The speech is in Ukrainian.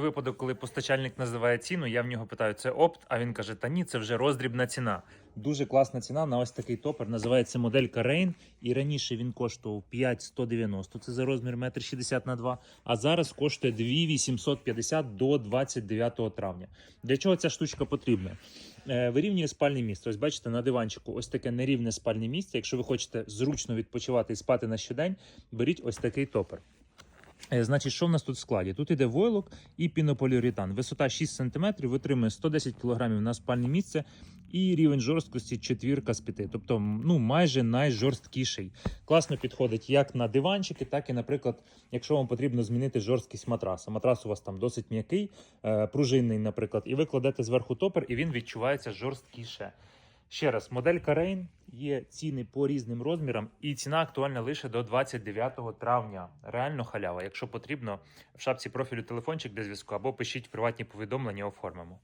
Випадок, коли постачальник називає ціну, я в нього питаю, це опт, а він каже: Та ні, це вже роздрібна ціна. Дуже класна ціна на ось такий топер. Називається моделька Rain. І раніше він коштував 5190, це за розмір 1,60 на 2, а зараз коштує 2850 до 29 травня. Для чого ця штучка потрібна? Е, Вирівнює спальне місце. Ось бачите, на диванчику ось таке нерівне спальне місце. Якщо ви хочете зручно відпочивати і спати на щодень, беріть ось такий топер. Е, Значить, що в нас тут в складі? Тут іде войлок і пінополіуретан. Висота 6 см, витримує 110 кг на спальне місце і рівень жорсткості четвірка з 5. Тобто, ну, майже найжорсткіший. Класно підходить як на диванчики, так і, наприклад, якщо вам потрібно змінити жорсткість матраса. Матрас у вас там досить м'який, е, пружинний, наприклад, і ви кладете зверху топер, і він відчувається жорсткіше. Ще раз, моделька Rain є ціни по різним розмірам, і ціна актуальна лише до 29 травня. Реально халява. Якщо потрібно, в шапці профілю телефончик для зв'язку або пишіть приватні повідомлення, оформимо.